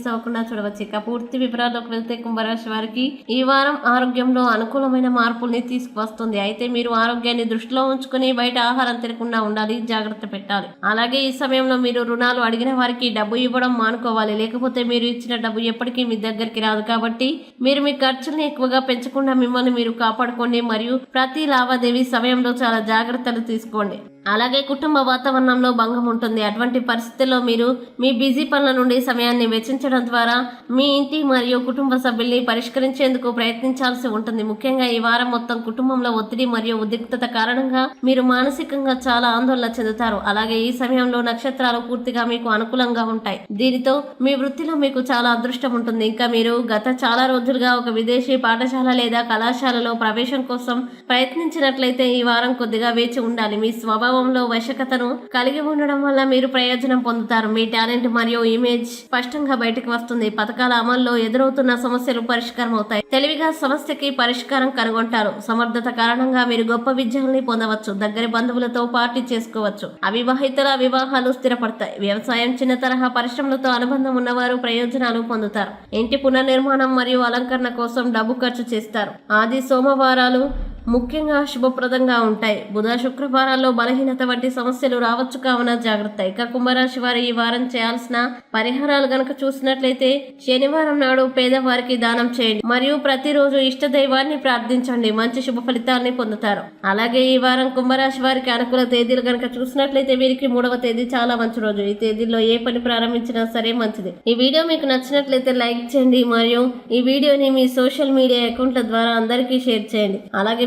Miss అవ్వకుండా చూడవచ్చు. ఇక పూర్తి వివరాల్లోకి వెళ్తే కుంభరాశి వారికి ఈ వారం ఆరోగ్యంలో అనుకూలమైన మార్పుల్ని తీసుకువస్తుంది. అయితే మీరు ఆరోగ్యాన్ని దృష్టిలో ఉంచుకుని బయట ఆహారం తినకుండా ఉండాలి జాగ్రత్త పెట్టాలి. అలాగే ఈ సమయంలో మీరు రుణాలు అడిగిన వారికి డబ్బు ఇవ్వడం మానుకోవాలి. లేకపోతే మీరు ఇచ్చిన డబ్బు ఎప్పటికీ మీ దగ్గరికి రాదు. కాబట్టి మీరు మీ ఖర్చుల్ని ఎక్కువగా పెంచకుండా మిమ్మల్ని మీరు కాపాడుకోండి మరియు ప్రతి లావాదేవీ సమయంలో చాలా జాగ్రత్తలు తీసుకోండి. అలాగే కుటుంబ వాతావరణంలో భంగం ఉంటుంది. అటువంటి పరిస్థితుల్లో మీరు మీ బిజీ పనుల నుండి సమయాన్ని ప్రశ్నించడం ద్వారా మీ ఇంటి మరియు కుటుంబ సభ్యుల్ని పరిష్కరించేందుకు ప్రయత్నించాల్సి ఉంటుంది. ముఖ్యంగా ఈ వారం మొత్తం కుటుంబంలో ఒత్తిడి మరియు ఉద్రిక్తత కారణంగా మీరు మానసికంగా చాలా ఆందోళన చెందుతారు. అలాగే ఈ సమయంలో నక్షత్రాలు పూర్తిగా మీకు అనుకూలంగా ఉంటాయి. దీనితో మీ వృత్తిలో మీకు చాలా అదృష్టం ఉంటుంది. ఇంకా మీరు గత చాలా రోజులుగా ఒక విదేశీ పాఠశాల లేదా కళాశాలలో ప్రవేశం కోసం ప్రయత్నించినట్లయితే ఈ వారం కొద్దిగా వేచి ఉండాలి. మీ స్వభావంలో వశకతను కలిగి ఉండడం వల్ల మీరు ప్రయోజనం పొందుతారు. మీ టాలెంట్ మరియు ఇమేజ్ స్పష్టంగా బయటకు వస్తుంది. పథకాల అమల్లో ఎదురవుతున్న సమస్యలు పరిష్కారం అవుతాయి తెలివిగా సమస్యకి పరిష్కారం కనుగొంటారు. సమర్థత కారణంగా మీరు గొప్ప విజయాల్ని పొందవచ్చు. దగ్గర బంధువులతో పార్టీ చేసుకోవచ్చు. అవివాహితుల వివాహాలు స్థిరపడతాయి. వ్యవసాయం చిన్న తరహా పరిశ్రమలతో అనుబంధం ఉన్నవారు ప్రయోజనాలు పొందుతారు. ఇంటి పునర్నిర్మాణం మరియు అలంకరణ కోసం డబ్బు ఖర్చు చేస్తారు. ఆది సోమవారాలు ముఖ్యంగా శుభప్రదంగా ఉంటాయి. బుధ శుక్రవారాల్లో బలహీనత వంటి సమస్యలు రావచ్చు కావున జాగ్రత్త. ఇక కుంభరాశి వారు ఈ వారం చేయాల్సిన పరిహారాలు గనక చూసినట్లయితే శనివారం నాడు పేదవారికి దానం చేయండి. మరియు ప్రతిరోజు ఇష్ట దైవాన్ని ప్రార్థించండి. మంచి శుభ ఫలితాన్ని పొందుతారు. అలాగే ఈ వారం కుంభరాశి వారికి అనుకూల తేదీలు గనక చూసినట్లయితే వీరికి మూడవ తేదీ చాలా మంచి రోజు. ఈ తేదీల్లో ఏ పని ప్రారంభించినా సరే మంచిది. ఈ వీడియో మీకు నచ్చినట్లయితే లైక్ చేయండి. మరియు ఈ వీడియోని మీ సోషల్ మీడియా అకౌంట్ల ద్వారా అందరికీ షేర్ చేయండి. అలాగే